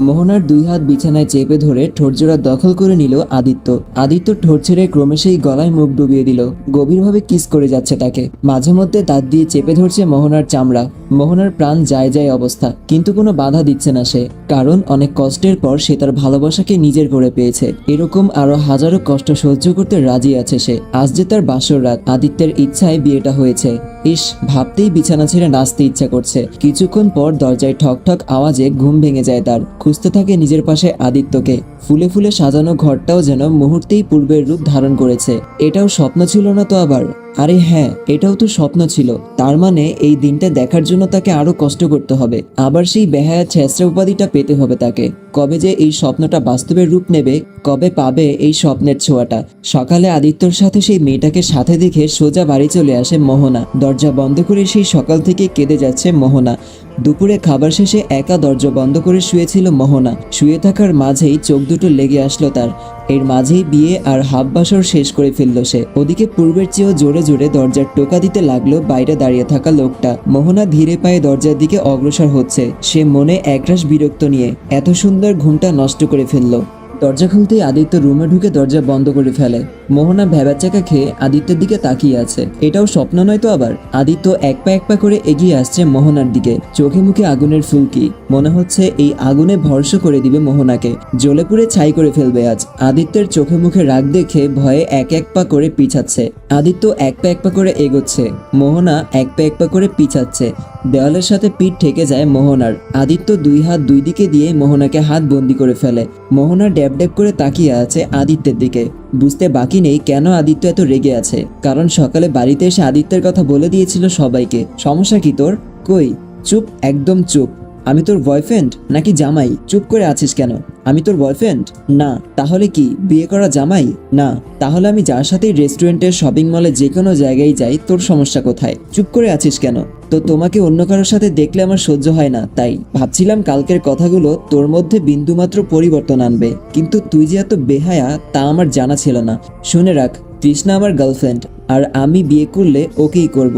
মোহনার দুই হাত বিছানায় চেপে ধরে ঠোরজোড়া দখল করে নিল আদিত্য। আদিত্য ঠোঁট ছেড়ে ক্রমে সেই গলায় মুখ ডুবিয়ে দিল। গভীরভাবে কিস করে যাচ্ছে তাকে। মাঝে মধ্যে দাঁত দিয়ে চেপে ধরছে মোহনার চামড়া। মোহনার প্রাণ যায় যায় অবস্থা, কিন্তু কোনো বাধা দিচ্ছে না সে। কারণ অনেক কষ্টের পর সে তার ভালোবাসাকে নিজের করে পেয়েছে। এরকম আরও হাজারো কষ্ট সহ্য করতে রাজি আছে সে। আজ যে তার বাসর রাত, আদিত্যের ইচ্ছায় বিয়েটা হয়েছে। ইস, ভাবতেই বিছানা ছেড়ে নাচতে ইচ্ছা করছে। কিছুক্ষণ পর দরজায় ঠক ঠক আওয়াজে ঘুম ভেঙে যায় তার। খুঁজতে থাকে নিজের পাশে আদিত্যকে। ফুলে ফুলে সাজানো ঘরটাও যেন মুহূর্তেই পূর্বের রূপ ধারণ করেছে। এটাও স্বপ্ন ছিল না তো আবার? আরে হ্যাঁ এটাও তো স্বপ্ন ছিল। তার মানে এই দিনটা দেখার জন্য তাকে আরও কষ্ট করতে হবে। আবার সেই বেহায়া ছেঁচড়া উপাধিটা পেতে হবে তাকে। কবে যে এই স্বপ্নটা বাস্তবের রূপ নেবে, কবে পাবে এই স্বপ্নের ছোঁয়াটা। সকালে আদিত্যর সাথে সেই মেয়েটাকে সাথে দেখে সোজা বাড়ি চলে আসে মোহনা। দরজা বন্ধ করে সেই সকাল থেকে কেঁদে যাচ্ছে মোহনা। দুপুরে খাবার শেষে একা দরজা বন্ধ করে শুয়েছিল মোহনা। শুয়ে থাকার মাঝেই চোখ দুটো লেগে আসলো তার। এর মাঝেই বিয়ে আর হাফ বাসর শেষ করে ফেলল সে। ওদিকে পূর্বের চেয়েও জোরে জোরে দরজার টোকা দিতে লাগল বাইরে দাঁড়িয়ে থাকা লোকটা। মোহনা ধীরে পায়ে দরজার দিকে অগ্রসর হচ্ছে। সে মনে একরাশ বিরক্ত নিয়ে এত সুন্দর ঘুমটা নষ্ট করে ফেলল। দরজা খুলতেই আদিত্য রুমে ঢুকে দরজা বন্ধ করে ফেলে। মোহনা ভেবার চাকা খেয়ে আদিত্যের দিকে তাকিয়ে আছে। এটাও স্বপ্ন নয় তো আবার? আদিত্য এক পা এক পা করে এগিয়ে আসছে মোহনার দিকে। চোখে মুখে আগুনের ফুলকি। মনে হচ্ছে এই আগুনে ভরস করে দিবে মোহনাকে। জ্বলে পুড়ে ছাই করে ফেলবে আজ। আদিত্যের চোখে মুখে রাগ দেখে ভয়ে এক এক পা করে পিছাচ্ছে। আদিত্য এক পা এক পা করে এগোচ্ছে। মোহনা এক পা এক পা করে পিছাচ্ছে। দেওয়ালের সাথে পিঠ ঠেকে যায় মোহনার। আদিত্য দুই হাত দুই দিকে দিয়ে মোহনাকে হাত বন্দি করে ফেলে। মোহনা ড্যাব ড্যাব করে তাকিয়ে আছে আদিত্যের দিকে। বুঝতে বাকি নেই কেন আদিত্য এত রেগে আছে। কারণ সকালে বাড়িতে এসে আদিত্যের কথা বলে দিয়েছিল সবাইকে। সমস্যা কি তোর? কই? চুপ, একদম চুপ। আমি তোর বয়ফ্রেন্ড নাকি জামাই? চুপ করে আছিস কেন? আমি তোর বয়ফ্রেন্ড না, তাহলে কি? বিয়ে করা জামাই? না, তাহলে আমি যার সাথেই রেস্টুরেন্টের শপিং মলে যে কোনো জায়গায় যাই, তোর সমস্যা কোথায়? চুপ করে আছিস কেন? তো তোমাকে অন্য কারোর সাথে দেখলে আমার সহ্য হয় না, তাই। ভাবছিলাম কালকের কথাগুলো তোর মধ্যে বিন্দুমাত্র পরিবর্তন আনবে, কিন্তু তুই যে এত বেহায়া, তা আমার জানা ছিল না। শুনে রাখ, তৃষ্ণা আমার গার্লফ্রেন্ড আর আমি বিয়ে করলে ওকেই করব।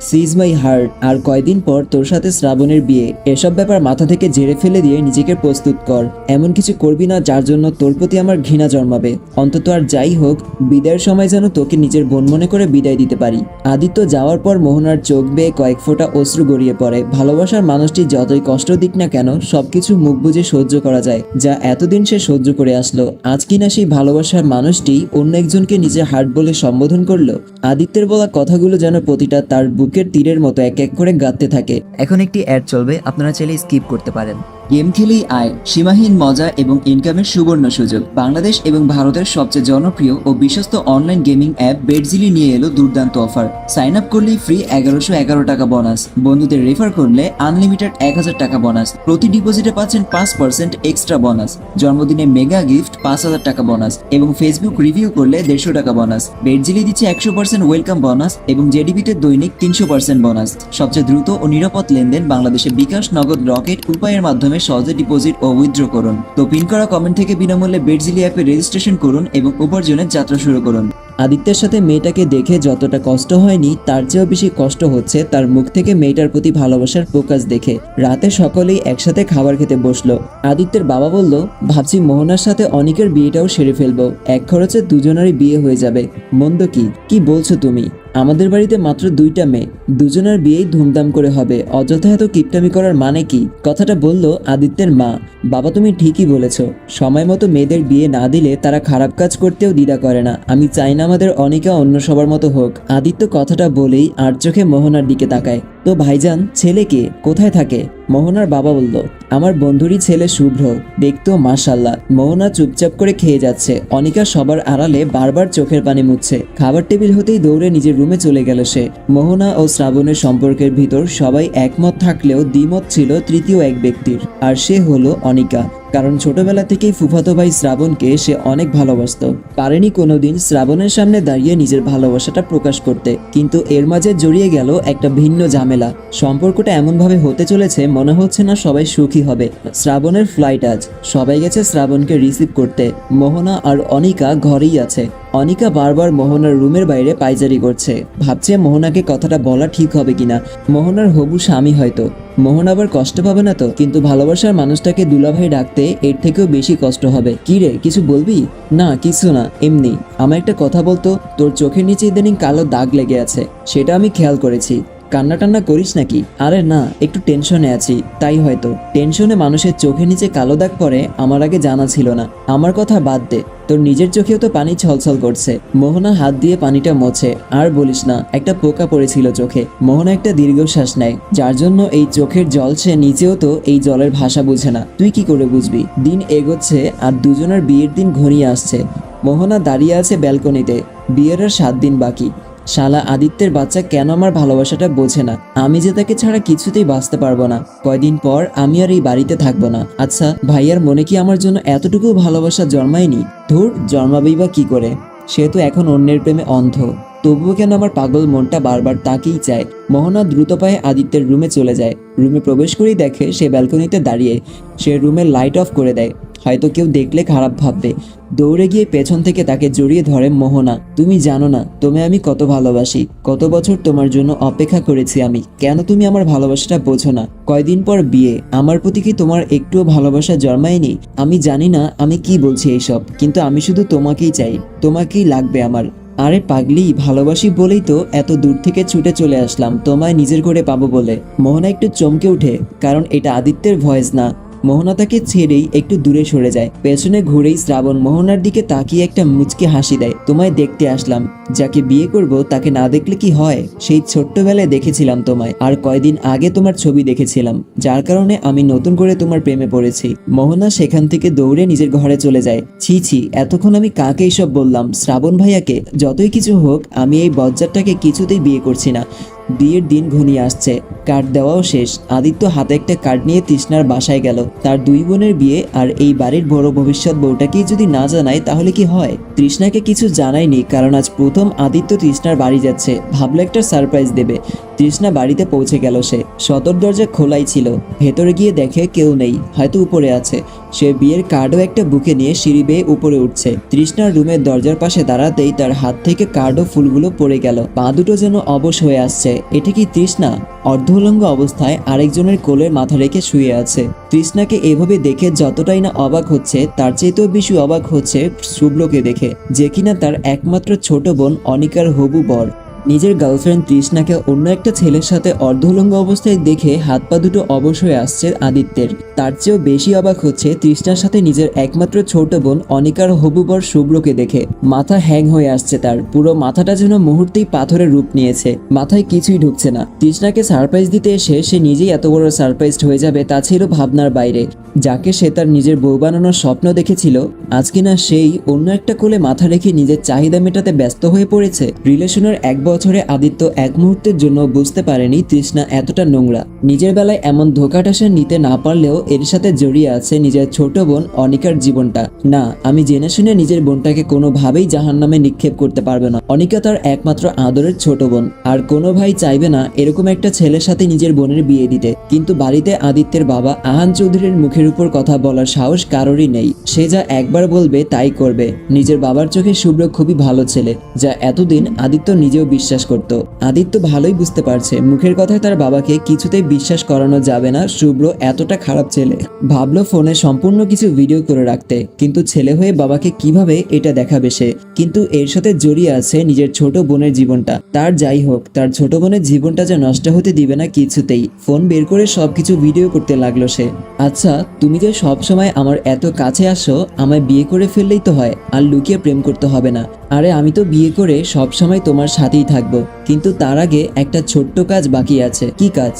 সিজ মাই হার্ট আর কয়দিন পর তোর সাথে শ্রাবণের বিয়ে। এসব ব্যাপার মাথা থেকে ঝেড়ে ফেলে দিয়ে নিজেকে প্রস্তুত কর। এমন কিছু করবি না যার জন্য তোর প্রতি আমার ঘৃণা জন্মাবে। অন্তত আর যাই হোক, বিদায়ের সময় যেন তোকে নিজের বোন মনে করে বিদায় দিতে পারি। আদিত্য যাওয়ার পর মোহনার চোখ বেয়ে কয়েক ফোঁটা অশ্রু গড়িয়ে পড়ে। ভালোবাসার মানুষটি যতই কষ্ট দিক না কেন, সবকিছু মুখ বুঝে সহ্য করা যায়, যা এতদিন সে সহ্য করে আসলো। আজ কিনা সেই ভালোবাসার মানুষটি অন্য একজনকে নিজের হার্ট বলে সম্বোধন করল? আদিত্যের বলা কথাগুলো যেন প্রতিটা তার বুকের তীরের মতো এক এক করে গাঁততে থাকে। এখন একটি অ্যাড চলবে, আপনারা চাইলে স্কিপ করতে পারেন। গেম খেলেই আয়, সীমাহীন মজা এবং ইনকামের সুবর্ণ সুযোগ। বাংলাদেশ এবং ভারতের সবচেয়ে জনপ্রিয় ও বিশ্বস্ত অনলাইন গেমিং অ্যাপ বেডজিলি নিয়ে এলো দুর্দান্ত অফার সাইন আপ করলেই ফ্রি এগারোশো এগারো টাকা বোনাস বন্ধুদের রেফার করলে আনলিমিটেড এক হাজার টাকা বোনাস প্রতি ডিপোজিটে পাচ্ছেন পাঁচ পার্সেন্ট এক্সট্রা বোনাস জন্মদিনে মেগা গিফট পাঁচ হাজার টাকা বোনাস এবং ফেসবুক রিভিউ করলে দেড়শো টাকা বোনাস বেডজিলি দিচ্ছে একশো পার্সেন্ট ওয়েলকাম বোনাস এবং জেডিবিতে দৈনিক তিনশো পার্সেন্ট বোনাস সবচেয়ে দ্রুত ও নিরাপদ লেনদেন বাংলাদেশে বিকাশ নগদ রকেট উপায়ের মাধ্যমে সহজে ডিপোজিট ও উইথড্র করুন। তো পিন করা কমেন্ট থেকে বিনামূল্যে বেডজিলি অ্যাপে রেজিস্ট্রেশন করুন এবং উপার্জনের যাত্রা শুরু করুন। আদিত্যের সাথে মেয়েটাকে দেখে যতটা কষ্ট হয়নি, তার চেয়েও বেশি কষ্ট হচ্ছে তার মুখ থেকে মেয়েটার প্রতি ভালোবাসার প্রকাশ দেখে। রাতে সকলেই একসাথে খাবার খেতে বসল। আদিত্যের বাবা বলল, ভাবছি মোহনার সাথে অনেকের বিয়েটাও সেরে ফেলব। এক খরচে দুজনেরই বিয়ে হয়ে যাবে। মন্দ কি? কি বলছো তুমি? আমাদের বাড়িতে মাত্র দুইটা মেয়ে। দুজনের বিয়েই ধুমধাম করে হবে। অযথা এত কিপটামি করার মানে কি? কথাটা বলল আদিত্যের মা। বাবা, তুমি ঠিকই বলেছ। সময় মতো মেয়েদের বিয়ে না দিলে তারা খারাপ কাজ করতেও দ্বিধা করে না। আমি চাই না আমাদের অনেকা অন্য সবার মতো হোক। আদিত্য কথাটা বলেই আর চোখে মোহনার দিকে তাকায়। তো ভাইজান, ছেলে কে? কোথায় থাকে? মোহনার বাবা বলল, আমার বন্ধুরই ছেলে শুভ্র। দেখতেও মাশাল্লাহ। মোহনা চুপচাপ করে খেয়ে যাচ্ছে। অনিকা সবার আড়ালে বারবার চোখের পানি মুছছে। খাবার টেবিল হতেই দৌড়ে নিজের রুমে চলে গেল সে। মোহনা ও শ্রাবণের সম্পর্কের ভিতর সবাই একমত থাকলেও দ্বিমত ছিল তৃতীয় এক ব্যক্তির, আর সে হলো অনিকা। কারণ ছোটবেলা থেকেই ফুফাতো ভাই শ্রাবণকে সে অনেক ভালোবাসত। পারেনি কোনোদিন শ্রাবণের সামনে দাঁড়িয়ে নিজের ভালোবাসাটা প্রকাশ করতে। কিন্তু এর মাঝে জড়িয়ে গেল একটা ভিন্ন ঝামেলা। সম্পর্কটা এমনভাবে হতে চলেছে, মনে হচ্ছে না সবাই সুখী হবে। শ্রাবণের ফ্লাইট আজ। সবাই গেছে শ্রাবণকে রিসিভ করতে। মোহনা আর অনিকা ঘরেই আছে। অনিকা বারবার মোহনার রুমের বাইরে পাইজারি করছে। ভাবছে মোহনাকে কথাটা বলা ঠিক হবে কিনা। মোহনার হবু স্বামী হয়তো। মোহন আবার কষ্ট পাবে না তো? কিন্তু ভালোবাসার মানুষটাকে দুলাভাই ডাকতে এর থেকেও বেশি কষ্ট হবে। কি রে, কিছু বলবি? না, কিছু না, এমনি। আমার একটা কথা বলতো, তোর চোখের নিচে ইদানিং কালো দাগ লেগে আছে। সেটা আমি খেয়াল করেছি। কান্না টান্না করিস নাকি? আরে না, একটু টেনশনে আছি, তাই হয়তো। টেনশনে মানুষের চোখের নিচে কালো দাগ পড়ে, আমার আগে জানা ছিল না। আমার কথা বাদ দে, তোর নিজের চোখেও তো পানি ছলছল করছে। মোহনা হাত দিয়ে পানিটা মোছে, আর বলিস না, একটা পোকা পড়েছিল চোখে। মোহনা একটা দীর্ঘশ্বাস নেয়, যার জন্য এই চোখের জল সে নিজেও তো এই জলের ভাষা বুঝে না। তুই কি করে বুঝবি? দিন এগোচ্ছে, আর দুজনের বিয়ের দিন ঘনিয়ে আসছে। মোহনা দাঁড়িয়ে আছে ব্যালকনিতে, বিয়ের আর সাত দিন বাকি। শালা আদিত্যের বাচ্চা কেন আমার ভালোবাসাটা বোঝে না? আমি যে তাকে ছাড়া কিছুতেই বাঁচতে পারব না। কয়দিন পর আমি আর এই বাড়িতে থাকব না। আচ্ছা ভাইয়ার মনে কি আমার জন্য এতটুকু ভালোবাসা জন্মায়নি? ধুর, জন্মাবেই বা কি করে? সে তো এখন অন্যের প্রেমে অন্ধ। তবুও কেন আমার পাগল মনটা বারবার তাকেই চায়? মোহনা দ্রুত পায়ে আদিত্যের রুমে চলে যায়। রুমে প্রবেশ করেই দেখে সে ব্যালকনিতে দাঁড়িয়ে। সে রুমের লাইট অফ করে দেয়। হয়তো কেউ দেখলে খারাপ ভাববে। দৌড়ে গিয়ে পেছন থেকে তাকে জড়িয়ে ধরে মোহনা। তুমি জানো না তুমি আমি কত ভালোবাসি। কত বছর তোমার জন্য অপেক্ষা করেছি আমি। কেন তুমি আমার ভালোবাসাটা বোঝো না? কয়দিন পর বিয়ে। আমার প্রতি কি তোমার একটুও ভালোবাসা জন্মায়নি? আমি জানি না আমি কি বলছি এইসব। কিন্তু আমি শুধু তোমাকেই চাই। তোমাকেই লাগবে আমার। আরে পাগলি, ভালোবাসি বলেই তো এত দূর থেকে ছুটে চলে আসলাম, তোমায় নিজের ঘরে পাবো বলে। মোহনা একটু চমকে উঠে কারণ এটা আদিত্যের ভয়েস না। মোহনা তাকে ছেড়েই একটু দূরে সরে যায়। পেছনে ঘুরেই শ্রাবণ মোহনার দিকে তাকিয়ে একটা মুচকে হাসি দেয়। তোমায় দেখতে আসলাম। যাকে বিয়ে করব, তাকে না দেখলে কি হয়? সেই ছোট্টবেলায় দেখেছিলাম তোমায়। আর কয়দিন আগে তোমার ছবি দেখেছিলাম। যার কারণে আমি নতুন করে তোমার প্রেমে পড়েছি। মোহনা সেখান থেকে দৌড়ে নিজের ঘরে চলে যায়। ছি ছি, এতক্ষণ আমি কাকে এইসব বললাম? শ্রাবণ ভাইয়াকে। যতই কিছু হোক, আমি এই বজ্জারটাকে কিছুতেই বিয়ে করছি না। বিয়ের দিন ঘনিয়ে আসছে। কার্ড দেওয়াও শেষ। আদিত্য হাতে একটা কার্ড নিয়ে তৃষ্ণার বাসায় গেল। তার দুই বোনের বিয়ে আর এই বাড়ির বড় ভবিষ্যৎ বউটাকেই যদি না জানায় তাহলে কি হয়? তৃষ্ণাকে কিছু জানায়নি, কারণ আজ প্রথম আদিত্য তৃষ্ণার বাড়ি যাচ্ছে। ভাবলো একটা সারপ্রাইজ দেবে। তৃষ্ণা বাড়িতে পৌঁছে গেল সে। সদর দরজা খোলাই ছিল। ভেতরে গিয়ে দেখে কেউ নেই, হয়তো উপরে আছে। সে বিয়ের কার্ডও একটা বুকে নিয়ে সিঁড়ি বেয়ে উপরে উঠছে। তৃষ্ণার রুমের দরজার পাশে দাঁড়াতেই তার হাত থেকে কার্ডও ফুলগুলো পড়ে গেল। পা দুটো যেন অবশ হয়ে আসছে। এটা কি তৃষ্ণা? অর্ধউলঙ্গ অবস্থায় আরেকজনের কোলের মাথা রেখে শুয়ে আছে। তৃষ্ণাকে এভাবে দেখে যতটাই না অবাক হচ্ছে, তার চেয়েতেও বেশি অবাক হচ্ছে শুভ্রকে দেখে, যে কিনা তার একমাত্র ছোট বোন অনিকার হবু বর। নিজের গার্লফ্রেন্ড তৃষ্ণাকে অন্য একটা ছেলের সাথে অর্ধউলঙ্গ অবস্থায় দেখে হাত পা দুটো অবশ হয়ে আসছে আদিত্যের। তার চেয়েও বেশি অবাক হচ্ছে তৃষ্ণার সাথে নিজের একমাত্র ছোট বোন অনিকার হবু বর শুভ্রকে দেখে। মাথা হ্যাং হয়ে আসছে তার। পুরো মাথাটা যেন মুহূর্তেই পাথরের রূপ নিয়েছে। মাথায় কিছুই ঢুকছে না। তৃষ্ণাকে সারপ্রাইজ দিতে এসে সে নিজেই এত বড় সারপ্রাইজড হয়ে যাবে তা ছিল ভাবনার বাইরে। যাকে সে তার নিজের বউ বানানোর স্বপ্ন দেখেছিল আজ কিনা সেই অন্য একটা কোলে মাথা রেখে নিজের চাহিদা মেটাতে ব্যস্ত হয়ে পড়েছে। রিলেশনের এক বছরে আদিত্য এক মুহূর্তের জন্য বুঝতে পারেনি তৃষ্ণা এতটা নোংরা। নিজের বেলায় এমন ধোকাটা সে নিতে না পারলেও এর সাথে জড়িয়ে আছে নিজের ছোট বোন অনিকার জীবনটা। না, আমি জেনে শুনে নিজের বোনটাকে কোনোভাবেই জাহান নামে নিক্ষেপ করতে পারবে না। অনিকা তার একমাত্র আদরের ছোট বোন। আর কোনো ভাই চাইবে না এরকম একটা ছেলের সাথে নিজের বোনের বিয়ে দিতে। কিন্তু বাড়িতে আদিত্যের বাবা আহান চৌধুরীর মুখের উপর কথা বলার সাহস কারোরই নেই। সে যা একবার বলবে তাই করবে। নিজের বাবার চোখে শুভ্র খুবই ভালো ছেলে, যা এতদিন আদিত্য নিজেও বিশ্বাস করত। আদিত্য ভালোই বুঝতে পারছে। মুখের কথায় তার বাবাকে কিছুতেই বিশ্বাস করানো যাবে না শুভ্র এতটা খারাপ ছেলে। ভাবলো ফোনে সম্পূর্ণ কিছু ভিডিও করে রাখতে। কিন্তু ছেলে হয়ে বাবাকে কীভাবে এটা দেখাবে সে? কিন্তু এর সাথে জড়িয়ে আছে নিজের ছোট বোনের জীবনটা। তার যাই হোক, তার ছোট বোনের জীবনটা যে নষ্ট হতে দিবে না কিছুতেই। ফোন বের করে সবকিছু ভিডিও করতে লাগল সে। আচ্ছা তুমি যে সব সময় আমার এত কাছে আসো, আমায় বিয়ে করে ফেললেই তো হয়। আর লুকিয়ে প্রেম করতে হবে না। আরে আমি তো বিয়ে করে সব সময় তোমার সাথেই থাকব, কিন্তু তার আগে একটা ছোট্ট কাজ বাকি আছে। কি কাজ?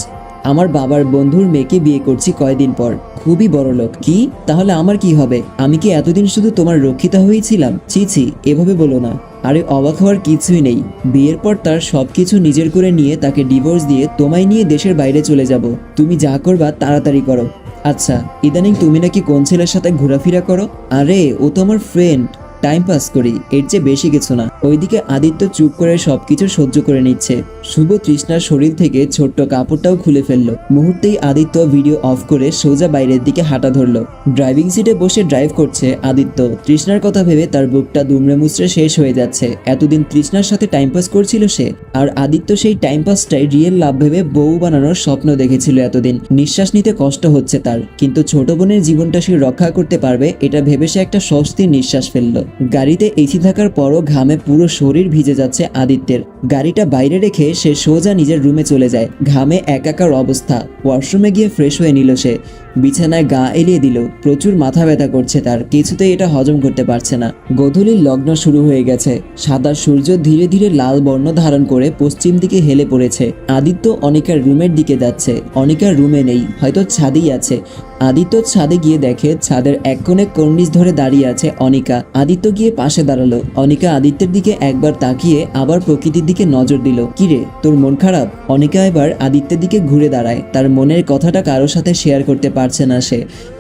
আমার বাবার বন্ধুর মেয়েকে বিয়ে করছি কয়দিন পর। খুবই বড় লোক। কি? তাহলে আমার কি হবে? আমি কি এতদিন শুধু তোমার রক্ষিতা হয়েছিলাম? ছি ছি, এভাবে বলো না। আরে অবাক হওয়ার কিছুই নেই। বিয়ের পর তার সবকিছু নিজের করে নিয়ে তাকে ডিভোর্স দিয়ে তোমায় নিয়ে দেশের বাইরে চলে যাব। তুমি যা করবা তাড়াতাড়ি করো। আচ্ছা ইদানিং তুমি নাকি কোন ছেলের সাথে ঘোরাফেরা করো? আরে, ও তো আমার ফ্রেন্ড টাইম পাস করি, এর চেয়ে বেশি কিছু না। ওইদিকে আদিত্য চুপ করে সবকিছু সহ্য করে নিচ্ছে। শুভ তৃষ্ণার শরীর থেকে ছোট্ট কাপড়টাও খুলে ফেলল। মুহূর্তেই আদিত্য ভিডিও অফ করে সোজা বাইরের দিকে হাঁটা ধরলো। ড্রাইভিং সিটে বসে ড্রাইভ করছে আদিত্য। তৃষ্ণার কথা ভেবে তার বুকটা দুমড়ে মুচড়ে শেষ হয়ে যাচ্ছে। এতদিন তৃষ্ণার সাথে টাইম পাস করছিল সে? আর আদিত্য সেই টাইম পাসটাই রিয়েল লাভ ভেবে বউ বানানোর স্বপ্ন দেখেছিল এতদিন। নিঃশ্বাস নিতে কষ্ট হচ্ছে তার। কিন্তু ছোট বোনের জীবনটা সে রক্ষা করতে পারবে, এটা ভেবে সে একটা স্বস্তির নিঃশ্বাস ফেলল। গাড়িতে এসি থাকার পরও ঘামে পুরো শরীর ভিজে যাচ্ছে আদিত্যের। গাড়িটা বাইরে রেখে সে সোজা নিজের রুমে চলে যায়। ঘামে একাকার অবস্থা। ওয়াশরুমে গিয়ে ফ্রেশ হয়ে নিল সে। বিছানায় গা এলিয়ে দিল। প্রচুর মাথা ব্যথা করছে তার, কিছুতেই এটা হজম করতে পারছে না। গোধূলির লগ্ন শুরু হয়ে গেছে। সাদা সূর্য ধীরে ধীরে লাল বর্ণ ধারণ করে পশ্চিম দিকে হেলে পড়েছে। আদিত্য অনিকার রুমের দিকে যাচ্ছে। অনিকার রুমে নেই, হয়তো ছাদেই আছে। আদিত্য ছাদে গিয়ে দেখে ছাদের এক কোণে কর্নিশ ধরে দাঁড়িয়ে আছে অনিকা। আদিত্য গিয়ে পাশে দাঁড়াল। অনিকা আদিত্যের দিকে একবার তাকিয়ে আবার প্রকৃতির দিকে নজর দিল। কিরে, তোর মন খারাপ? অনিকা এবার আদিত্যের দিকে ঘুরে দাঁড়ায়। তার মনের কথাটা কারোর সাথে শেয়ার করতে পারছে না সে।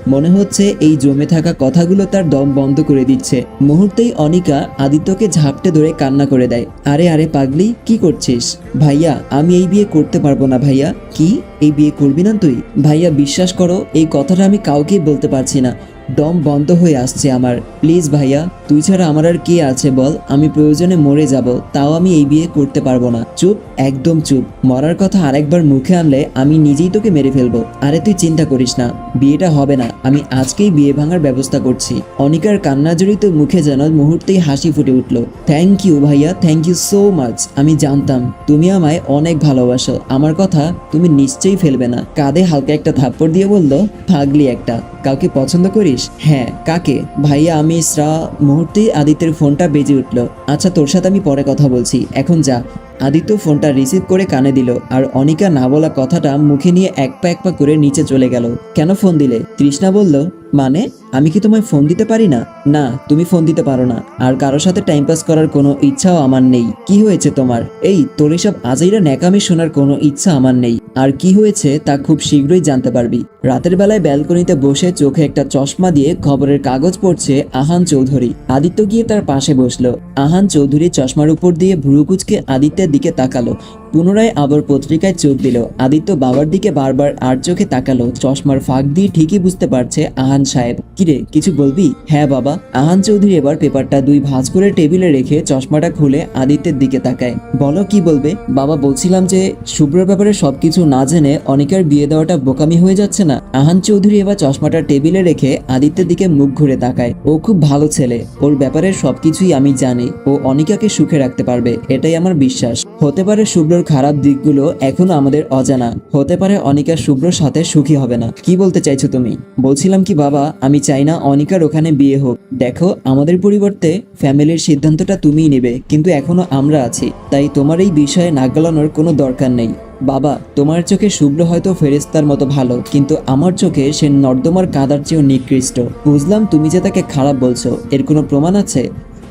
মনে হচ্ছে এই জমে থাকা কথাগুলো তার দম বন্ধ করে দিচ্ছে। মুহূর্তেই অনিকা আদিত্যকে ঝাপটে ধরে কান্না করে দেয়। আরে আরে পাগলি, কি করছিস? ভাইয়া, আমি এই বিয়ে করতে পারব না ভাইয়া। কি? এই বিয়ে করবি না তুই? ভাইয়া, বিশ্বাস করো, এই কথাটা আমি কাউকেই বলতে পারছি না। দম বন্ধ হয়ে আসছে আমার। প্লিজ ভাইয়া, তুই ছাড়া আমার আর কে আছে বল? আমি প্রয়োজনে মরে যাব, তাও আমি এই বিয়ে করতে পারব না। চুপ, একদম চুপ। মরার কথা আরেকবার মুখে আনলে আমি নিজেই তোকে মেরে ফেলব। আরে তুই চিন্তা করিস না, বিয়েটা হবে না। আমি আজকেই বিয়ে ভাঙার ব্যবস্থা করছি। অনিকার কান্না কান্নাজড়িত মুখে যেন মুহূর্তেই হাসি ফুটে উঠল। থ্যাংক ইউ ভাইয়া থ্যাংক ইউ সো মাচ আমি জানতাম, তুমি আমায় অনেক ভালোবাসো। আমার কথা তুমি নিশ্চয়ই ফেলবে না। কাঁধে হালকা একটা থাপ্পড় দিয়ে বলল, পাগলি একটা। কাউকে পছন্দ করিস? হ্যাঁ কাকে? ভাইয়া, আমি শ্রা মুহূর্তে আদিত্যের ফোনটা বেজে উঠল। আচ্ছা তোর সাথে আমি পরে কথা বলছি। এখন যা। আদিত্য ফোনটা রিসিভ করে কানে দিল আর অনিকা না বলা কথাটা মুখে নিয়ে এক পা এক পা করে নিচে চলে গেল। কেন ফোন দিলে? তৃষ্ণা বলল মানে আমি কি তোমায় ফোন দিতে পারি না? না, তুমি ফোন দিতে পারো না। আর কারোর সাথে টাইম পাস করার কোনো ইচ্ছাও আমার নেই। কি হয়েছে তোমার? এই, তোর এসব আজাইরা ন্যাকামি শোনার কোনো ইচ্ছা আমার নেই। আর কি হয়েছে তা খুব শীঘ্রই জানতে পারবি। রাতের বেলায় ব্যালকনিতে বসে চোখে একটা চশমা দিয়ে খবরের কাগজ পড়ছে আহান চৌধুরী। আদিত্য গিয়ে তার পাশে বসল। আহান চৌধুরী চশমার উপর দিয়ে ভ্রুকুচকে আদিত্যের দিকে তাকালো। পুনরায় আবার পত্রিকায় চোখ দিল। আদিত্য বাবার দিকে বারবার আর চোখে তাকালো। চশমার ফাঁক দিয়ে ঠিকই বুঝতে পারছে আহান সাহেব। কিরে, কিছু বলবি? হ্যাঁ বাবা। আহান চৌধুরী এবার পেপারটা দুই ভাঁজ করে টেবিলে রেখে চশমাটা খুলে আদিত্যের দিকে তাকায়। বলো, কি বলবে? বাবা, বলছিলাম যে, শুভ্রর ব্যাপারে সবকিছু না জেনে অনিকার বিয়ে দেওয়াটা বোকামি হয়ে যাচ্ছে না? আহান চৌধুরী এবার চশমাটা টেবিলে রেখে আদিত্যের দিকে মুখ ঘুরে তাকায়। ও খুব ভালো ছেলে। ওর ব্যাপারে সবকিছুই আমি জানি। ও অনিকাকে সুখে রাখতে পারবে। এটাই আমার বিশ্বাস। হতে পারে শুভ্রর খারাপ দিকগুলো এখনও আমাদের অজানা। হতে পারে অনিকা শুভ্রর সাথে সুখী হবে না। কি বলতে চাইছো তুমি? বলছিলাম কি, বাবা, আমি চাই না অনিকার ওখানে বিয়ে হোক। দেখো, আমাদের পরিবর্তে ফ্যামিলির সিদ্ধান্তটা তুমিই নেবে, কিন্তু এখনও আমরা আছি। তাই তোমার এই বিষয়ে নাক গলানোর কোনো দরকার নেই। বাবা, তোমার চোখে শুভ্র হয়তো ফেরেস্তার মতো ভালো, কিন্তু আমার চোখে সে নর্দমার কাদার চেয়েও নিকৃষ্ট। বুঝলাম তুমি যে তাকে খারাপ বলছো। এর কোনো প্রমাণ আছে?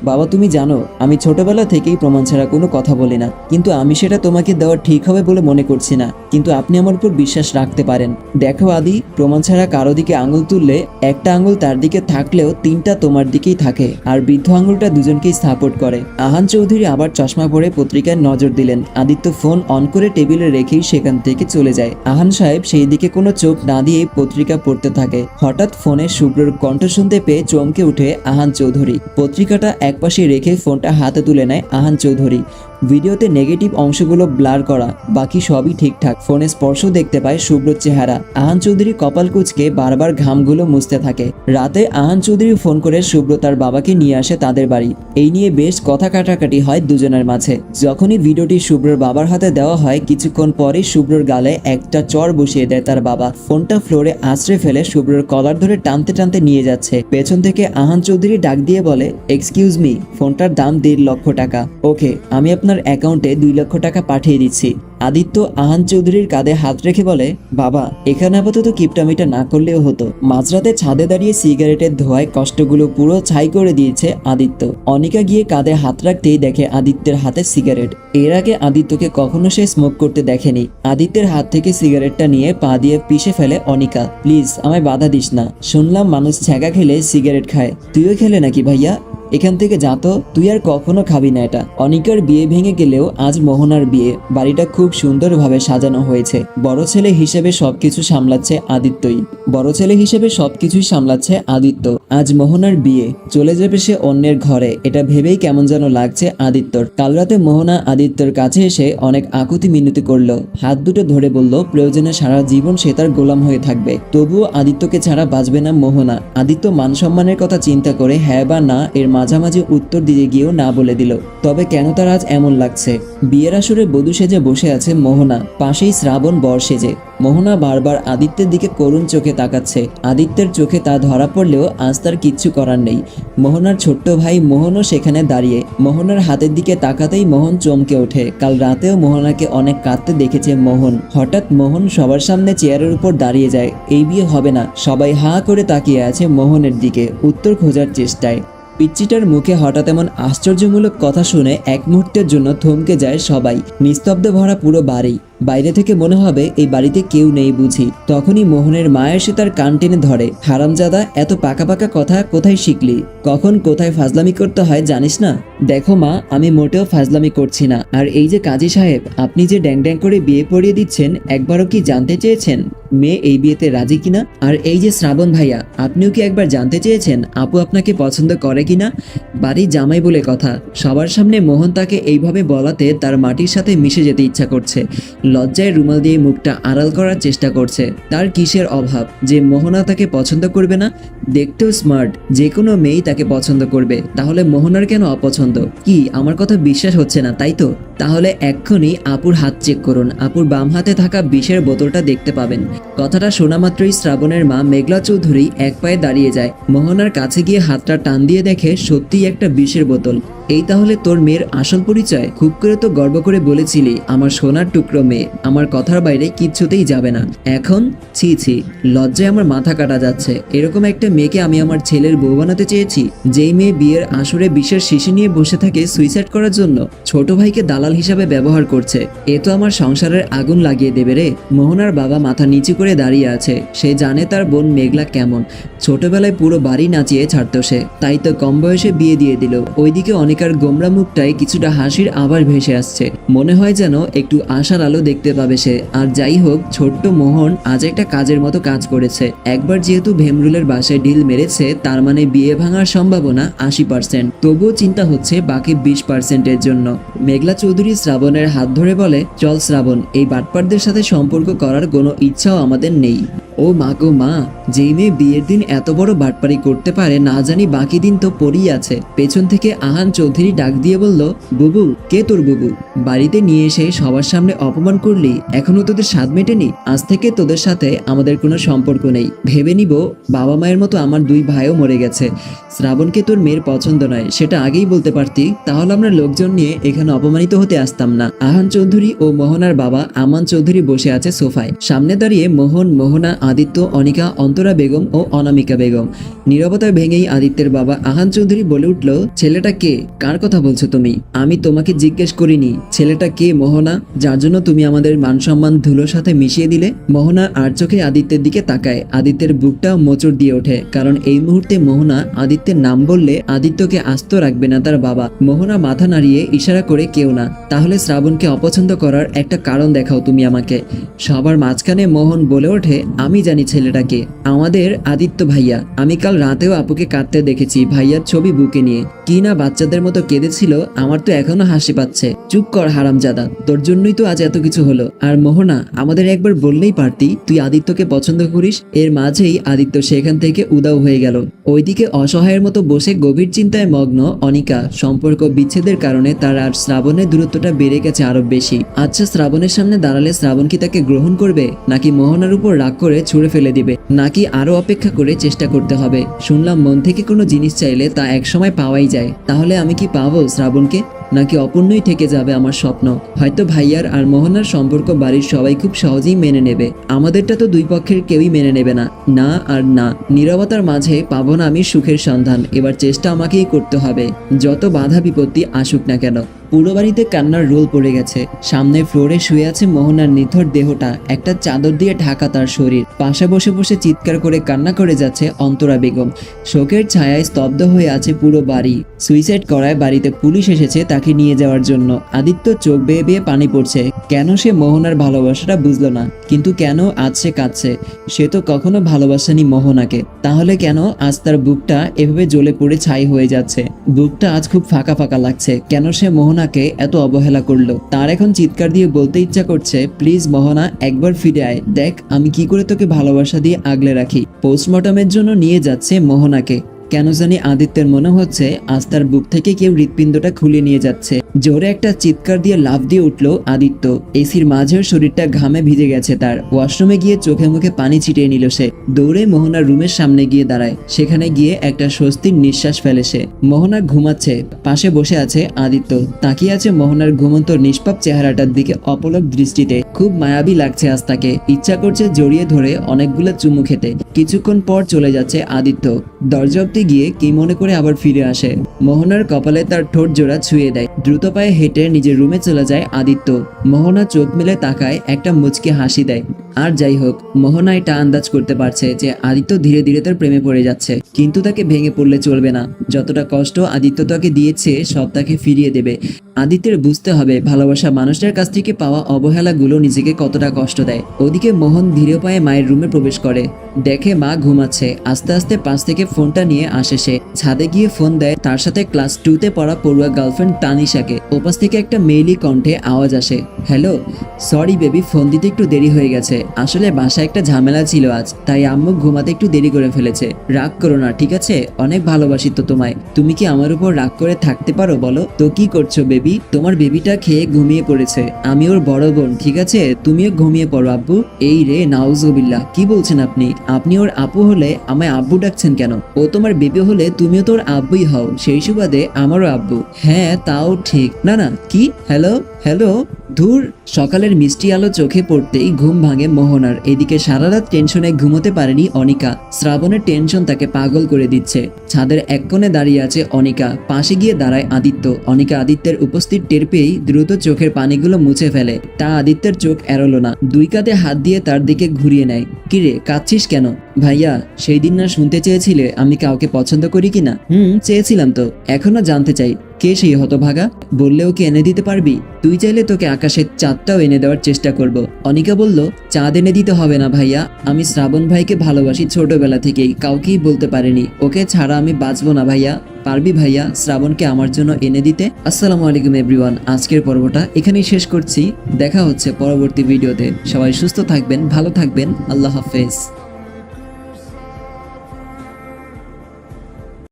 বাবা, তুমি জানো, আমি ছোটবেলা থেকেই প্রমাণ ছাড়া কোনো কথা বলি না। কিন্তু আমি সেটা তোমাকে দেওয়া ঠিক হবে বলে মনে করছি না। কিন্তু আপনি আমার উপর বিশ্বাস রাখতে পারেন। দেখো আদি, প্রমাণ ছাড়া কারও দিকে আঙুল তুললে একটা আঙুল তার দিকে থাকলেও তিনটা তোমার দিকেই থাকে। আর বৃদ্ধ আঙুলটা দুজনকেই সাপোর্ট করে। আহান চৌধুরী আবার চশমা পরে পত্রিকায় নজর দিলেন। আদিত্য ফোন অন করে টেবিলে রেখেই সেখান থেকে চলে যায়। আহান সাহেব সেই দিকে কোনো চোখ না দিয়ে পত্রিকা পড়তে থাকে। হঠাৎ ফোনে শুভ্রর কণ্ঠ শুনতে পেয়ে চমকে উঠে আহান চৌধুরী। পত্রিকাটা একপাশে রেখে ফোনটা হাতে তুলে নেয় আহান চৌধুরী। ভিডিওতে নেগেটিভ অংশগুলো ব্লার করা, বাকি সবই ঠিকঠাক। ফোনে স্পর্শ দেখতে পায় শুভ্রর চেহারা। আহান চৌধুরী কপাল কুচকে বারবার ঘামগুলো মুছতে থাকে। রাতে আহান চৌধুরী ফোন করে শুভ্র তার বাবাকে নিয়ে আসে তাদের বাড়ি। এই নিয়ে বেশ কথা কাটাকাটি হয় দুজনের মাঝে। যখনই ভিডিওটি শুভ্রর বাবার হাতে দেওয়া হয়, কিছুক্ষণ পরে শুভ্রর গালে একটা চর বসিয়ে দেয় তার বাবা। ফোনটা ফ্লোরে আছড়ে ফেলে শুভ্রর কলার ধরে টানতে টানতে নিয়ে যাচ্ছে। পেছন থেকে আহান চৌধুরী ডাক দিয়ে বলে এক্সকিউজ মি ফোনটার দাম দেড় লক্ষ টাকা। ওকে, আমি অ্যাকাউন্টে দুই লক্ষ টাকা পাঠিয়ে দিচ্ছি। আদিত্য আহান চৌধুরীর কাঁধে হাত রেখে বলে, বাবা, এখানে আপাতত কিপটামিটা না করলেও হতো। মাঝরাতে ছাদে দাঁড়িয়ে সিগারেটের ধোয়ায় কষ্টগুলো পুরো ছাই করে দিয়েছে আদিত্য। অনিকা গিয়ে কাঁধে হাত রাখতেই দেখে আদিত্যের হাতে সিগারেট। এর আগে আদিত্যকে কখনো সে স্মোক করতে দেখেনি। আদিত্যের হাত থেকে সিগারেটটা নিয়ে পা দিয়ে পিষে ফেলে অনিকা। প্লিজ, আমায় বাধা দিস না। শুনলাম মানুষ ছ্যাঁকা খেলে সিগারেট খায়। তুইও খেলে নাকি ভাইয়া? এখান থেকে যা তো, তুই আর কখনো খাবি না এটা। অনিকার বিয়ে ভেঙে গেলেও আজ মোহনার বিয়ে। বাড়িটা খুব সুন্দরভাবে সাজানো হয়েছে। বড় ছেলে হিসেবে সবকিছু সামলাচ্ছে আদিত্যই। বড় ছেলে হিসেবে সবকিছুই সামলাচ্ছে আদিত্য। আজ মোহনার বিয়ে। চলে যাবে সে অন্যের ঘরে। এটা ভেবেই কেমন যেন লাগছে আদিত্যর। কাল রাতে মোহনা আদিত্যর কাছে এসে অনেক আকুতি মিনতি করল। হাত দুটো ধরে বলল, প্রয়োজনে সারা জীবন সে তার গোলাম হয়ে থাকবে। তবুও আদিত্যকে ছাড়া বাঁচবে না মোহনা। আদিত্য মান সম্মানের কথা চিন্তা করে হ্যাঁ বা না, এর মাঝামাঝি উত্তর দিয়ে গিয়েও না বলে দিল। তবে কেন তার আজ এমন লাগছে? বিয়ের আসরে বধূ সেজে বসে আছে মোহনা। পাশেই শ্রাবণ বর সেজে। মোহনা বারবার আদিত্যের দিকে করুণ চোখে তাকাচ্ছে। আদিত্যের চোখে তা ধরা পড়লেও আজ তার কিচ্ছু করার নেই। মোহনার ছোট্ট ভাই মোহনও সেখানে দাঁড়িয়ে। মোহনার হাতের দিকে তাকাতেই মোহন চমকে ওঠে। কাল রাতেও মোহনাকে অনেক কাঁদতে দেখেছে মোহন। হঠাৎ মোহন সবার সামনে চেয়ারের উপর দাঁড়িয়ে যায়। এই বিয়ে হবে না। সবাই হা করে তাকিয়ে আছে মোহনের দিকে। উত্তর খোঁজার চেষ্টায়। পিচ্চিটার মুখে হঠাৎ এমন আশ্চর্যমূলক কথা শুনে এক মুহূর্তের জন্য থমকে যায় সবাই। নিস্তব্ধ ভরা পুরো বাড়ি। বাইরে থেকে মনে হবে এই বাড়িতে কেউ নেই বুঝি। তখনই মোহনের মা এসে তার কান টেনে ধরে। হারামজাদা, এত পাকা পাকা কথা কোথায় শিখলি? কখন কোথায় ফাজলামি করতে হয় জানিস না? দেখো মা, আমি মোটেও ফাজলামি করছি না। আর এই যে কাজী সাহেব, আপনি যে ড্যাং ড্যাং করে বিয়ে পড়িয়ে দিচ্ছেন, একবারও কি জানতে চেয়েছেন? মেয়ে এই বিয়েতে রাজি কিনা? আর এই যে শ্রাবণ ভাইয়া, আপনিও কি একবার জানতে চেয়েছেন আপু আপনাকে পছন্দ করে কিনা? বাড়ির জামাই বলে কথা। সবার সামনে মোহন তাকে এইভাবে বলাতে তার মাটির সাথে মিশে যেতে ইচ্ছা করছে। লজ্জায় রুমাল দিয়ে মুখটা আড়াল করার চেষ্টা করছে। তার কিসের অভাব? যে মোহনা তাকে পছন্দ করবে না? দেখতেও স্মার্ট যে কোনো মেয়েই তাকে পছন্দ করবে। তাহলে মোহনার কেন অপছন্দ? কি, আমার কথা বিশ্বাস হচ্ছে না, তাই তো? তাহলে এক্ষুনি আপুর হাত চেক করুন। আপুর বাম হাতে থাকা বিষের বোতলটা দেখতে পাবেন। কথাটা শোনা মাত্রই শ্রাবণের মা মেঘলা চৌধুরী এক পায়ে দাঁড়িয়ে যায়। মোহনার কাছে গিয়ে হাতটা টান দিয়ে দেখে সত্যিই একটা বিষের বোতল। এই তাহলে তোর মেয়ের আসল পরিচয়? খুব করে তো গর্ব করে বলেছিলি, আমার সোনার টুকরো মেয়ে। আমার কথার বাইরে কিচ্ছুতেই যাবে না। এখন? ছি ছি, লজ্জায় আমার মাথা কাটা যাচ্ছে। এরকম একটা মেয়েকে আমি আমার ছেলের বউ বানাতে চেয়েছি, যেই মেয়ে বিয়ের আসরে বিষের শিশি নিয়ে বসে থাকে সুইসাইড করার জন্য। ছোট ভাইকে দালাল হিসাবে ব্যবহার করছে। এ তো আমার সংসারের আগুন লাগিয়ে দেবে রে। মোহনার বাবা মাথা নিচু করে দাঁড়িয়ে আছে। সে জানে তার বোন মেঘলা কেমন। ছোটবেলায় পুরো বাড়ি নাচিয়ে ছাড়তো সে। তাই তো কম বয়সে বিয়ে দিয়ে দিল। ওইদিকে অনিকার গোমরা মুখটায় কিছুটা হাসির আবার ভেসে আসছে। মনে হয় যেন একটু আশার আলো দেখতে পাবে সে। আর যাই হোক, ছোট্ট মোহন আজ একটা কাজের মতো কাজ করেছে। একবার যেহেতু ভেমরুলের বাসায় ঢিল মেরেছে, তার মানে বিয়ে ভাঙার সম্ভাবনা আশি পার্সেন্ট তবুও চিন্তা হচ্ছে বাকি বিশ পার্সেন্টের জন্য। মেঘলা চৌধুরী শ্রাবণের হাত ধরে বলে, চল শ্রাবণ, এই বাটপারদের সাথে সম্পর্ক করার কোনো ইচ্ছাও আমাদের নেই। ও মা গো মা, যেই মেয়ে বিয়ের দিন এত বড় বাটপারি করতে পারে, না জানি বাকি দিন তো পড়েই আছে। পেছন থেকে আহান চৌধুরী ডাক দিয়ে বলল, বুবু, কে তোর বুবু? বাড়িতে নিয়ে এসে সবার সামনে অপমান করলি? এখনও তোদের স্বাদ মেটেনি? আজ থেকে তোদের সাথে আমাদের কোনো সম্পর্ক নেই। ভেবে নিব, বাবা মায়ের মতো আমার দুই ভাইও মরে গেছে। শ্রাবণকে তোর মেয়ের পছন্দ নয়, সেটা আগেই বলতে পারতি। তাহলে আমরা লোকজন নিয়ে এখানে অপমানিত হতে আসতাম না। আহান চৌধুরী ও মোহনার বাবা আমান চৌধুরী বসে আছে সোফায়। সামনে দাঁড়িয়ে মোহন, মোহনা, আদিত্য, অনিকা, অন্তরা বেগম ও অনামিকা বেগম। নীরবতা ভেঙেই আদিত্যের বাবা আহান চৌধুরী বলে উঠল, ছেলেটা কে? কার কথা বলছো তুমি? আমি তোমাকে জিজ্ঞেস করিনি, ছেলেটা কে মোহনা? যার জন্য তুমি আমাদের মান সম্মান ধুলোর সাথে মিশিয়ে দিলে? মোহনা আর চোখে আদিত্যের দিকে তাকায়। আদিত্যের বুকটাও মোচড় দিয়ে ওঠে, কারণ এই মুহূর্তে মোহনা আদিত্যের নাম বললে আদিত্যকে আস্ত রাখবে না তার বাবা। মোহনা মাথা নাড়িয়ে ইশারা করে, কেউ না। তাহলে শ্রাবণকে অপছন্দ করার একটা কারণ দেখাও তুমি আমাকে। সবার মাঝখানে মোহন বলে ওঠে, আমি জানি ছেলেটাকে। আমাদের আদিত্য ভাইয়া, আমি কাল রাতেও আপুকে কাঁদতে দেখেছি ভাইয়ার ছবি বুকে নিয়ে। কি না বাচ্চাদের মতো কেঁদেছিল, আমার তো এখনও হাসি পাচ্ছে। চুপ কর হারামজাদা, তোর জন্যই তো আজ এত কিছু হলো। আর মোহনা, আমাদের একবার বললেই পারতি, তুই আদিত্যকে পছন্দ করিস, এর মাঝেই আদিত্য সেখান থেকে উদাও হয়ে গেল। ওইদিকে অসহায়ের মতো বসে গভীর চিন্তায় মগ্ন অনিকা, সম্পর্ক বিচ্ছেদের কারণে তার আর শ্রাবণের দূরত্বটা বেড়ে গেছে আরও বেশি। আচ্ছা শ্রাবণের সামনে দাঁড়ালে শ্রাবণ কি তাকে গ্রহণ করবে? নাকি মোহনার উপর রাগ করে ছুঁড়ে ফেলে দিবে? নাকি আরও অপেক্ষা করে চেষ্টা করতে হবে? শুনলাম মন থেকে কোনো জিনিস চাইলে তা একসময় পাওয়াই যায়। তাহলে আমি কি পাবো শ্রাবণকে? নাকি অপূর্ণই থেকে যাবে আমার স্বপ্ন? হয়তো ভাইয়ার আর মোহনার সম্পর্ক বাড়ির সবাই খুব সহজেই মেনে নেবে। আমাদেরটা তো দুই পক্ষের কেউই মেনে নেবে না। না আর না। নীরবতার মাঝে পাবো না আমি সুখের সন্ধান। এবার চেষ্টা আমাকেই করতে হবে। যত বাধা বিপত্তি আসুক না কেন। পুরো বাড়িতে কান্নার রোল পড়ে গেছে। সামনে ফ্লোরে শুয়ে আছে মোহনার নিথর দেহটা। একটা চাদর দিয়ে ঢাকা তার শরীর। পাশে বসে বসে চিৎকার করে কান্না করে যাচ্ছে অন্তরা বেগম। শোকের ছায়ায় স্তব্ধ হয়ে আছে পুরো বাড়ি। সুইসাইড করায় বাড়িতে পুলিশ এসেছে তাকে নিয়ে যাওয়ার জন্য। আদিত্য চোখ বেয়ে বেয়ে পানি পড়ছে। কেন সে মোহনার ভালোবাসাটা বুঝলো না। কিন্তু কেন আজ সে কাঁদছে? সে তো কখনো ভালোবাসেনি মোহনাকে। তাহলে কেন আজ তার বুকটা এভাবে জ্বলে পড়ে ছাই হয়ে যাচ্ছে? বুকটা আজ খুব ফাঁকা ফাঁকা লাগছে। কেন সে মোহনাকে এত অবহেলা করল। তার এখন চিৎকার দিয়ে বলতে ইচ্ছা করছে, প্লিজ মোহনা, একবার ফিরে আয়। দেখ, আমি কি করে তোকে ভালোবাসা দিয়ে আগলে রাখি। পোস্টমর্টমের জন্য নিয়ে যাচ্ছে মোহনাকে। কেন জানি আদিত্যের মনে হচ্ছে আজ তার বুক থেকে কেউ হৃৎপিণ্ডটা খুলে নিয়ে যাচ্ছে। জোরে একটা চিৎকার দিয়ে লাফ দিয়ে উঠল আদিত্য। এসির মাঝের শরীরটা ঘামে ভিজে গেছে তার। ওয়াশরুমে গিয়ে চোখে মুখে পানি ছিটিয়ে নিল সে। দৌড়ে মোহনার রুমের সামনে গিয়ে দাঁড়ায়। সেখানে গিয়ে একটা স্বস্তির নিঃশ্বাস ফেলে সে। মোহনা ঘুমাচ্ছে। পাশে বসে আছে আদিত্য। তাকিয়ে আছে মোহনার ঘুমন্ত নিষ্পাপ চেহারাটার দিকে অপলক দৃষ্টিতে। খুব মায়াবী লাগছে আজ তাকে। ইচ্ছা করছে জড়িয়ে ধরে অনেকগুলো চুমু খেতে। কিছুক্ষণ পর চলে যাচ্ছে আদিত্য। দরজা অব্দি গিয়ে কি মনে করে আবার ফিরে আসে? মোহনার কপালে তার ঠোঁট জোড়া ছুঁয়ে দেয়। দ্রুত পায়ে হেঁটে নিজের রুমে চলে যায় আদিত্য। মোহনা চোখ মেলে তাকায়, একটা মুচকি হাসি দেয়। আর যাই হোক, মোহনা এটা আন্দাজ করতে পারছে যে আদিত্য ধীরে ধীরে তার প্রেমে পড়ে যাচ্ছে। কিন্তু তাকে ভেঙে পড়লে চলবে না। যতটা কষ্ট আদিত্য তাকে দিয়েছে, সব তাকে ফিরিয়ে দেবে। আদিত্যের বুঝতে হবে, ভালোবাসা মানুষটার কাছ থেকে পাওয়া অবহেলাগুলো নিজেকে কতটা কষ্ট দেয়। ওদিকে মোহন ধীরে পায়ে মায়ের রুমে প্রবেশ করে। দেখে মা ঘুমাচ্ছে। আস্তে আস্তে পাশ থেকে ফোনটা নিয়ে আসে সে। ছাদে গিয়ে ফোন দেয়, তার সাথে ক্লাস টুতে পড়া পড়ুয়া গার্লফ্রেন্ড তানিশাকে। ওপাশ থেকে একটা মেইলি কণ্ঠে আওয়াজ আসে, হ্যালো, সরি বেবি, ফোন দিতে একটু দেরি হয়ে গেছে। আসলে বাসায় একটা ঝামেলা ছিল আজ, তাই আম্মু ঘুমাতে একটু দেরি করে ফেলেছে। রাগ করো না, ঠিক আছে? অনেক ভালোবাসি তো তোমায়। তুমি কি আমার উপর রাগ করে থাকতে পারো বলো? তো কি করছ বেবি? তোমার বেবিটা খেয়ে ঘুমিয়ে পড়েছে। আমি ওর বড় বোন, ঠিক আছে? তুমিও ঘুমিয়ে পড়ো আব্বু। এই রে, নাউজুবিল্লাহ, কি বলছেন আপনি? আপনি ওর আপু হলে আমায় আব্বু ডাকছেন কেন? ও তোমার বেবি হলে তুমিও তোর আব্বুই হও। সেই সুবাদে আমারও আব্বু। হ্যাঁ তাও ঠিক। না না, কি? হ্যালো হ্যালো ধুর, সকালের মিষ্টি আলো চোখে পড়তেই ঘুম ভাঙে মোহনার। এদিকে সারা রাত টেনশনে ঘুমোতে পারেনি অনিকা। শ্রাবণের টেনশন তাকে পাগল করে দিচ্ছে। ছাদের এক কোণে দাঁড়িয়ে আছে অনিকা। পাশে গিয়ে দাঁড়ায় আদিত্য। অনিকা আদিত্যের উপস্থিত টের পেয়েই দ্রুত চোখের পানিগুলো মুছে ফেলে। তা আদিত্যের চোখ এড়লো না। দুই কাঁধে হাত দিয়ে তার দিকে ঘুরিয়ে নেয়। কিরে কাঁদছিস কেন? ভাইয়া, সেই দিন না শুনতে চেয়েছিলে আমি কাউকে পছন্দ করি কিনা হুম, চেয়েছিলাম তো। এখনও জানতে চাই। কে সেই হতভাগা? বললে ওকে এনে দিতে পারবি? তুই চাইলে তোকে আকাশের চাঁদটাও এনে দেওয়ার চেষ্টা করব। অনিকা বলল, চাঁদ এনে দিতে হবে না ভাইয়া। আমি শ্রাবণ ভাইকে ভালোবাসি ছোটবেলা থেকেই, কাউকেই বলতে পারিনি। ওকে ছাড়া আমি বাঁচবো না ভাইয়া। পারবি ভাইয়া শ্রাবণকে আমার জন্য এনে দিতে? আসসালামু আলাইকুম, এভরিওয়ান। আজকের পর্বটা এখানেই শেষ করছি। দেখা হচ্ছে পরবর্তী ভিডিওতে। সবাই সুস্থ থাকবেন, ভালো থাকবেন। আল্লাহ হাফেজ।